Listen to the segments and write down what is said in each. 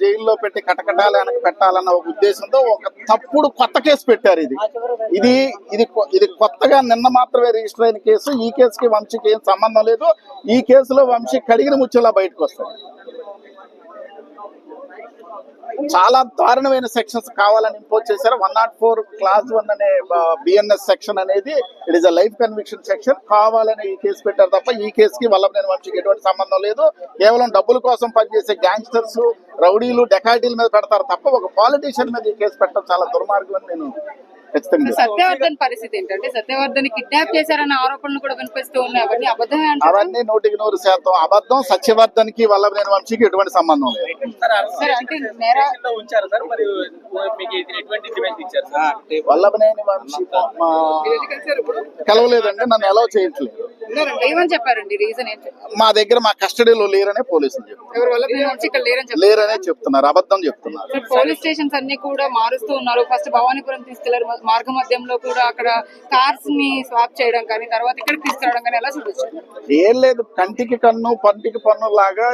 జైల్లో పెట్టి కటకటాలు వెనక పెట్టాలన్న ఒక ఉద్దేశంతో ఒక తప్పుడు కొత్త కేసు పెట్టారు ఇది. ఇది ఇది ఇది కొత్తగా నిన్న మాత్రమే రిజిస్టర్ అయిన కేసు. ఈ కేసుకి వంశీకి ఏం సంబంధం లేదు. ఈ కేసులో వంశీ కడిగిన ముచ్చేలా బయటకు వస్తాయి చాలా దారుణమైన సెక్షన్స్ కావాలని ఇంపోజ్ చేశారు. One nought four class one అనే బిఎన్ఎస్ సెక్షన్ అనేది it is a life conviction section. కావాలని ఈ కేసు పెట్టారు తప్ప ఈ కేసుకి వల్లభనేని వంశీకి ఎటువంటి సంబంధం లేదు. కేవలం డబ్బుల కోసం పనిచేసే గ్యాంగ్స్టర్స్ రౌడీలు డెకాయిటీల మీద పెడతారు తప్ప ఒక పాలిటీషియన్ మీద ఈ కేసు పెట్టడం చాలా దుర్మార్గం అని నేను సత్యవర్ధన్ పరిస్థితి ఏంటంటే సత్యవర్ధన్ కిడ్నాప్ చేశారన్న ఆరోపణలు కూడా వినిపిస్తూ ఉన్నాయి. అవన్నీ అబద్ధమే అవన్నీ నూటికి నూరు శాతం అబద్ధం. సత్యవర్ధన్కి వల్లభనేని వంశీకి ఎటువంటి సంబంధం లేదు. సార్ అంటే నేర లో ఉంచారు సార్ మరి మీకు ఇది ఎటువంటి డిమాండ్ ఇచ్చారు సార్? వల్లభనేని వంశీ మా కలవలేదండి నన్ను ఎలా చేయట్లేదు. ఏమని చెప్పారండి? రీజన్ ఏం చెప్పారు మా దగ్గర మా కస్టడీలో లేరనే పోలీసులు చెప్తున్నారు. ఇక్కడ లేరని చెప్తున్నారు. అబద్ధం చెప్తున్నారు. పోలీస్ స్టేషన్స్ అన్ని కూడా మారుస్తూ ఉన్నారు. ఫస్ట్ భవానీపురం తీసుకెళ్ళారు. మార్గ మధ్యంలో కూడా అక్కడ కార్స్ని స్వాప్ చేయడం కానీ తర్వాత ఇక్కడికి తీసుకురావడం కానీ ఎలా చూడొచ్చు? ఏం లేదు. కంటికి కన్ను పంటికి పన్ను లాగా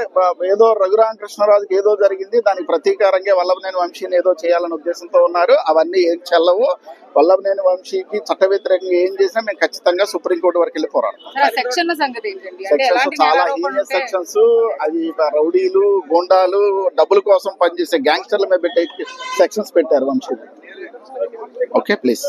ఏదో రఘురామకృష్ణరాజుకి ఏదో జరిగింది. దానికి ప్రతీకారంగా వల్లభనేని వంశీని ఏదో చేయాలనే ఉద్దేశంతో ఉన్నారు. అవన్నీ ఏం చెల్లవు. వల్లభనేని వంశీకి చట్ట వ్యతిరేకంగా ఏం చేసినా మేము ఖచ్చితంగా సుప్రీంకోర్టు వరకు వెళ్ళి పోరాడతాం. సెక్షన్ సంగతి ఏంటండి అంటే సెక్షన్స్ చాలా హీనియస్? సెక్షన్స్ రౌడీలు గోండాలు డబ్బుల కోసం పనిచేసే గ్యాంగ్స్టర్ల మీద పెట్టే సెక్షన్స్ పెట్టారు వంశీ ఓకే ప్లీజ్